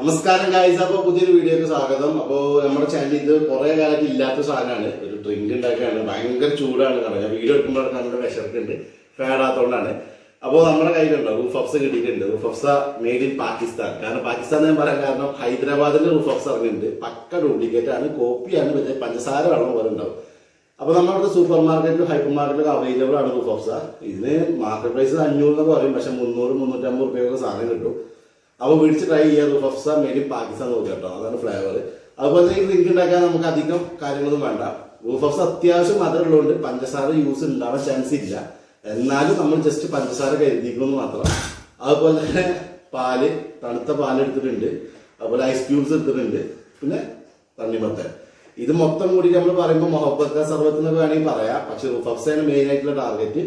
നമസ്കാരം ഗായ്സ് അപ്പൊ പുതിയൊരു വീഡിയോക്ക് സ്വാഗതം. അപ്പോ നമ്മുടെ ചാനൽ ഇത് കുറെ കാലത്ത് ഇല്ലാത്ത സാധനമാണ്. ഒരു ഡ്രിങ്ക് ഉണ്ടാക്കുകയാണ് ഭയങ്കര ചൂടാണ് കാരണം വീഡിയോ എടുക്കുമ്പോൾ നമ്മുടെ വിശക്കുണ്ട് ഫേടാത്തോണ്ടാണ് അപ്പോൾ നമ്മുടെ കയ്യിലുണ്ടോ? റൂഫ് ഓഫ്സ് കിട്ടിയിട്ടുണ്ട്. Rooh Afza made in Pakistan. കാരണം പാകിസ്ഥാൻ ഞാൻ പറയാൻ കാരണം ഹൈദരാബാദിൽ റൂഫ് ഓഫ്സ് ഇറങ്ങിയിട്ടുണ്ട്. പക്ക ഡ്യൂപ്ലിക്കേറ്റ് ആണ്. കോപ്പിയാണ് പക്ഷേ പഞ്ചസാര വെള്ളം പോലെ ഉണ്ടാവും. അപ്പൊ നമ്മുടെ സൂപ്പർ മാർക്കറ്റിലും ഹൈപ്പർ മാർക്കറ്റിലും അവൈലബിൾ ആണ് റൂഫ് ഓഫ്സ ഇതിന് മാർക്കറ്റ് പ്രൈസ് അഞ്ഞൂറ് എന്നൊക്കെ പറയും. പക്ഷെ മുന്നൂറ് മുന്നൂറ്റമ്പത് റുപ്യൊക്കെ സാധനം കിട്ടും. അപ്പൊ വിളിച്ച് ട്രൈ ചെയ്യാറ് ഫഫ്സ ഇൻ പാകിസ്ഥാൻ നോക്കുക കേട്ടോ. അതാണ് ഫ്ലേവർ അതുപോലെ തന്നെ ഡ്രിങ്ക് ഉണ്ടാക്കാൻ നമുക്ക് അധികം കാര്യങ്ങളൊന്നും വേണ്ട. റൂഫഫ്സ് അത്യാവശ്യം മധുരം ഉള്ളതുകൊണ്ട് പഞ്ചസാര യൂസ് ഉണ്ടാവാൻ ചാൻസ് ഇല്ല. എന്നാലും നമ്മൾ ജസ്റ്റ് പഞ്ചസാര കരുതിക്കണമെന്ന് മാത്രം. അതുപോലെ തന്നെ പാൽ തണുത്ത പാൽ എടുത്തിട്ടുണ്ട്. അതുപോലെ ഐസ് ക്യൂബ്സ് എടുത്തിട്ടുണ്ട്. പിന്നെ തണ്ണിമത്തൻ. ഇത് മൊത്തം കൂടി നമ്മൾ പറയുമ്പോൾ മൊഹബത്ത് സർവത്ത് എന്നൊക്കെ വേണമെങ്കിൽ പറയാം. പക്ഷെ റൂഫഫ്സയാണ് മെയിൻ ആയിട്ടുള്ള ടാർഗറ്റ്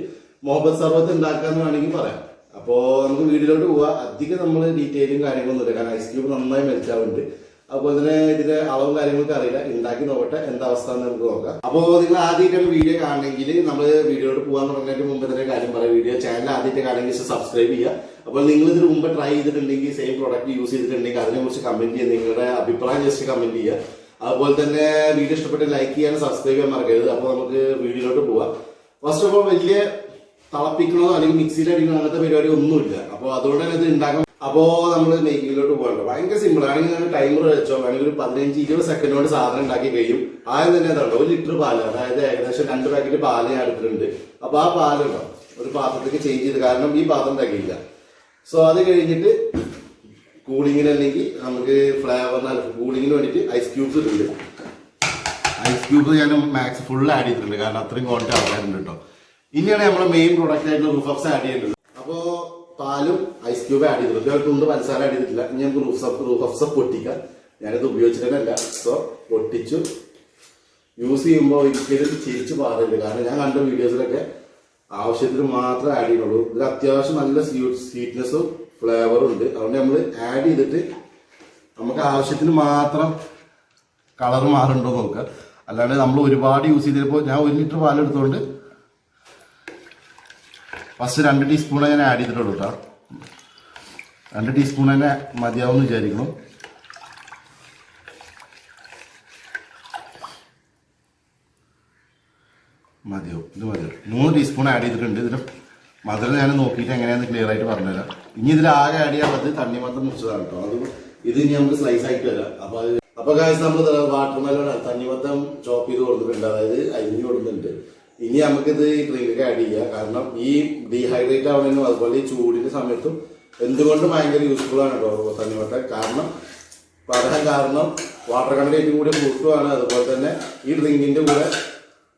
മൊഹബത്ത് സർവത്ത് ഉണ്ടാക്കാന്ന് വേണമെങ്കിൽ പറയാം. അപ്പോ നമുക്ക് വീഡിയോയിലോട്ട് പോവാ. അധികം നമ്മൾ ഡീറ്റെയിലും കാര്യങ്ങളൊന്നും ഇല്ല കാരണം ഐസ് ക്യൂബ് നന്നായി മെൽറ്റാവുന്നുണ്ട് അതുപോലെ തന്നെ ഇതിന്റെ അളവും കാര്യങ്ങളൊക്കെ അറിയില്ല. ഉണ്ടാക്കി നോക്കട്ടെ. എന്താ അവസ്ഥ എന്ന് നമുക്ക് നോക്കാം. അപ്പോ നിങ്ങൾ ആദ്യമായിട്ടാണ് വീഡിയോ കാണണമെങ്കിൽ നമ്മൾ വീഡിയോയിലോട്ട് പോകാൻ തുടങ്ങുന്നതിന് മുമ്പ് തന്നെ കാര്യം പറയാം. വീഡിയോ ചാനൽ ആദ്യമായിട്ട് കാണണമെങ്കിൽ സബ്സ്ക്രൈബ് ചെയ്യുക. അപ്പോൾ നിങ്ങൾ ഇതിന് മുമ്പ് ട്രൈ ചെയ്തിട്ടുണ്ടെങ്കിൽ സെയിം പ്രോഡക്റ്റ് യൂസ് ചെയ്തിട്ടുണ്ടെങ്കിൽ അതിനെ കുറിച്ച് കമന്റ് ചെയ്യുക. നിങ്ങളുടെ അഭിപ്രായം ജസ്റ്റ് കമന്റ് ചെയ്യുക. അതുപോലെ തന്നെ വീഡിയോ ഇഷ്ടപ്പെട്ട് ലൈക്ക് ചെയ്യാനും സബ്സ്ക്രൈബ് ചെയ്യാൻ മറക്കരുത്. അപ്പോൾ നമുക്ക് വീഡിയോയിലോട്ട് പോവാം. ഫസ്റ്റ് ഓഫ് ഓൾ വലിയ തിളപ്പിക്കണോ അല്ലെങ്കിൽ മിക്സിയിൽ അടിക്കണോ അങ്ങനത്തെ പരിപാടി ഒന്നുമില്ല. അപ്പോൾ അതുകൊണ്ട് തന്നെ ഇത് ഉണ്ടാക്കാം അപ്പോൾ നമ്മൾ മേക്കിങ്ങിലോട്ട് പോകണ്ട? ഭയങ്കര സിമ്പിൾ ആണെങ്കിൽ നിങ്ങൾ ടൈമർ വെച്ചോ വേണമെങ്കിൽ ഒരു പതിനഞ്ച് ഇരുപത് സെക്കൻഡ് കൊണ്ട് സാധനം ഉണ്ടാക്കി കഴിയും. ആദ്യം തന്നെ എന്താണ് ഒരു ലിറ്റർ പാൽ. അതായത് ഏകദേശം രണ്ട് പാക്കറ്റ് പാൽ ഞാൻ എടുത്തിട്ടുണ്ട്. അപ്പോൾ ആ പാലുണ്ടോ ഒരു പാത്രത്തേക്ക് ചേഞ്ച് ചെയ്ത്. കാരണം ഈ പാത്രം തികയില്ല. സോ അത് കഴിഞ്ഞിട്ട് കൂളിങ്ങിന് അല്ലെങ്കിൽ നമുക്ക് ഫ്ലേവറിന് കൂളിങ്ങിന് വേണ്ടിയിട്ട് ഐസ് ക്യൂബ്സ് ഇട്ടുണ്ട് ഐസ് ക്യൂബ് ഞാൻ മാക്സ് ഫുൾ ആഡ് ചെയ്തിട്ടുണ്ട്. കാരണം അത്രയും ക്വാണ്ടിറ്റി ആൾക്കാരുണ്ട് കേട്ടോ ഇനിയാണ് നമ്മുടെ മെയിൻ പ്രോഡക്റ്റ് ആയിട്ടുള്ള റൂഫപ്സ് ആഡ് ചെയ്യേണ്ടത്. അപ്പോ പാലും ഐസ് ക്യൂബ് ആഡ് ചെയ്തിട്ടുണ്ട്. ഇതുവരെ പഞ്ചസാര ആഡ് ചെയ്തിട്ടില്ല. ഇനി നമുക്ക് റൂഫ് റൂഫപ്സ് പൊട്ടിക്കാം. ഞാനിത് ഉപയോഗിച്ചിട്ടല്ല സോ പൊട്ടിച്ചു. യൂസ് ചെയ്യുമ്പോൾ ഒരിക്കലും ചിരിച്ചു പാടില്ല. കാരണം ഞാൻ കണ്ട വീഡിയോസിലൊക്കെ ആവശ്യത്തിന് മാത്രം ആഡ് ചെയ്യുന്നുള്ളൂ. ഇതിൽ അത്യാവശ്യം നല്ല സ്വീറ്റ്നെസ്സും ഫ്ലേവറും ഉണ്ട്. അതുകൊണ്ട് നമ്മൾ ആഡ് ചെയ്തിട്ട് നമുക്ക് ആവശ്യത്തിന് മാത്രം കളർ മാറുണ്ടോ നോക്കുക അല്ലാണ്ട് നമ്മൾ ഒരുപാട് യൂസ് ചെയ്തപ്പോൾ ഞാൻ ഒരു ലിറ്റർ പാൽ എടുത്തുകൊണ്ട് ഫസ്റ്റ് രണ്ട് ടീസ്പൂൺ ഞാൻ ആഡ് ചെയ്തിട്ടുള്ളൂ കേട്ടോ രണ്ട് ടീസ്പൂൺ തന്നെ മതിയാവും എന്ന് വിചാരിക്കണം മതിയാവും ഇത് മതിയാവും. മൂന്ന് ടീസ്പൂൺ ആഡ് ചെയ്തിട്ടുണ്ട്. ഇതിൽ മധുരം ഞാൻ നോക്കിയിട്ട് എങ്ങനെയാണെന്ന് ക്ലിയർ ആയിട്ട് പറഞ്ഞുതരാം. ഇനി ഇതിൽ ആകെ ആഡ് ചെയ്യാൻ തണ്ണി മാത്രം മുറിച്ചതാണ് കേട്ടോ അത് ഇത് ഇനി നമുക്ക് സ്ലൈസ് ആയിട്ട് വരാം. അപ്പൊ അത് അപ്പൊ കാശ് നമ്മൾ വാട്ടർ മെലോൺ തണ്ണിമത്തം ചോപ്പ് ചെയ്ത് കൊടുത്തിട്ടുണ്ട്. അതായത് അരിഞ്ഞു കൊടുക്കുന്നുണ്ട് ഇനി നമുക്കിത് ഈ ഡ്രിങ്ക് ആഡ് ചെയ്യാം. കാരണം ഈ ഡീഹൈഡ്രേറ്റ് ആവുന്നതിനും അതുപോലെ ഈ ചൂടിന്റെ സമയത്തും എന്തുകൊണ്ടും ഭയങ്കര യൂസ്ഫുൾ ആണ് കേട്ടോ തണ്ണിമത്തം കാരണം പ്രധാന കാരണം വാട്ടർ കണ്ടന്റും കൂടി കൂട്ടുവാണ്. അതുപോലെ തന്നെ ഈ ഡ്രിങ്കിന്റെ കൂടെ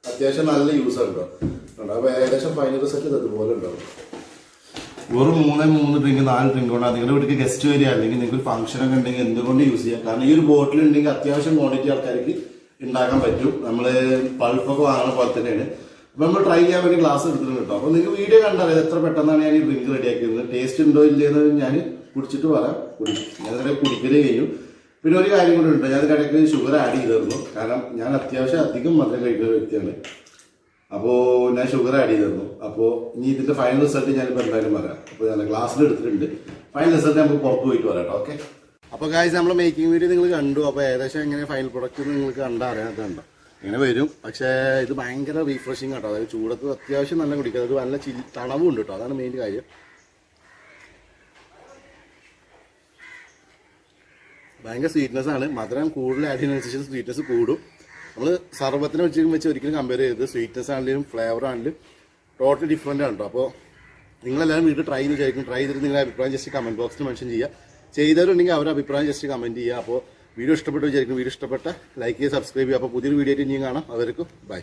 അത്യാവശ്യം നല്ല യൂസ് ഉണ്ടോ അപ്പൊ ഏകദേശം ഫൈനൽ റിസൾട്ട് അതുപോലെ ഉണ്ടാവും. വെറും മൂന്ന് മൂന്ന് ഡ്രിങ്ക് നാല് ഡ്രിങ്ക് കൊണ്ട് നിങ്ങളുടെ വീട്ടിൽ ഗസ്റ്റ് വരിക. അല്ലെങ്കിൽ നിങ്ങൾക്ക് ഫംഗ്ഷൻ ഒക്കെ ഉണ്ടെങ്കിൽ എന്തുകൊണ്ട് യൂസ് ചെയ്യാം? കാരണം ഈ ഒരു ബോട്ടിൽ ഉണ്ടെങ്കിൽ അത്യാവശ്യം ക്വാണ്ടിറ്റി ആൾക്കാർക്ക് ഉണ്ടാക്കാൻ പറ്റും. നമ്മൾ പൾപ്പൊക്കെ വാങ്ങുന്ന പോലെ തന്നെയാണ്. അപ്പൊ നമ്മൾ ട്രൈ ചെയ്യാൻ വേണ്ടി ഗ്ലാസ് എടുത്തിട്ടുണ്ട് കേട്ടോ. അപ്പൊ നിങ്ങൾക്ക് വീഡിയോ കണ്ടാൽ എത്ര പെട്ടെന്നാണ് ഞാൻ ഈ ഡ്രിങ്ക് റെഡിയാക്കിയത് ടേസ്റ്റ് ഉണ്ടോ ഇല്ലയെന്ന് ഞാൻ കുടിച്ചിട്ട് പറയാം കുടി ഞാനതിനെ കുടിക്കലേ ചെയ്യും പിന്നെ ഒരു കാര്യം കൂടെ ഉണ്ട്. ഞാൻ കടയ്ക്ക് ഷുഗർ ആഡ് ചെയ്തിരുന്നു. കാരണം ഞാൻ അത്യാവശ്യം അധികം മധുരം കഴിക്കുന്ന വ്യക്തിയാണ്. അപ്പോൾ ഞാൻ ഷുഗർ ആഡ് ചെയ്തിരുന്നു. അപ്പോൾ ഇനി ഇതിന്റെ ഫൈനൽ റിസൾട്ട് ഞാനിപ്പോൾ എന്തായാലും പറയാം. അപ്പോൾ ഞാൻ ഗ്ലാസ്സിൽ എടുത്തിട്ടുണ്ട്. ഫൈനൽ റിസൾട്ട് നമുക്ക് പുറത്ത് പോയിട്ട് വരാം കേട്ടോ. ഓക്കെ അപ്പോൾ ഗായ്സ് നമ്മൾ മേക്കിംഗ് വീഡിയോ നിങ്ങൾ കണ്ടു. അപ്പോൾ ഏകദേശം എങ്ങനെ ഫൈനൽ പ്രൊഡക്റ്റ് നിങ്ങൾക്ക് കണ്ടാൽ അറിയാൻ കണ്ടോ? ഇങ്ങനെ വരും. പക്ഷേ ഇത് ഭയങ്കര റീഫ്രഷിങ് കേട്ടോ അതായത് ചൂടത്ത് അത്യാവശ്യം നല്ല കുടിക്കുക അത് നല്ല ചിൽ തണവും ഉണ്ട് കേട്ടോ അതാണ് മെയിൻ കാര്യം. ഭയങ്കര സ്വീറ്റ്നെസ് ആണ്. മധുരം കൂടുതൽ ആഡ് ചെയ്യുന്നതിനനുസരിച്ച് സ്വീറ്റ്നെസ് കൂടും. നമ്മൾ സർവത്തിനെ വെച്ച് വെച്ച് ഒരിക്കലും കമ്പയർ ചെയ്ത് സ്വീറ്റ്നെസ് ആണെങ്കിലും ഫ്ലേവർ ആണെങ്കിലും ടോട്ടലി ഡിഫറെന്റ് ആണ് കേട്ടോ അപ്പോൾ നിങ്ങളെല്ലാവരും വീട്ടിൽ ട്രൈ ചെയ്ത് വിചാരിക്കും. ട്രൈ ചെയ്തിട്ട് നിങ്ങളുടെ അഭിപ്രായം ജസ്റ്റ് കമന്റ് ബോക്സിൽ മെൻഷൻ ചെയ്യുക ചെയ്തവരുണ്ടെങ്കിൽ അവരുടെ അഭിപ്രായം ജസ്റ്റ് കമന്റ് ചെയ്യുക. അപ്പോൾ വീഡിയോ ഇഷ്ടപ്പെട്ട് വിചാരിക്കും വീഡിയോ ഇഷ്ടപ്പെട്ട ലൈക്ക് ചെയ്യുക സബ്സ്ക്രൈബ് ചെയ്യുക. അപ്പോൾ പുതിയൊരു വീഡിയോ ആയിട്ട് ഇനിയും കാണാം. അവർക്കും ബൈ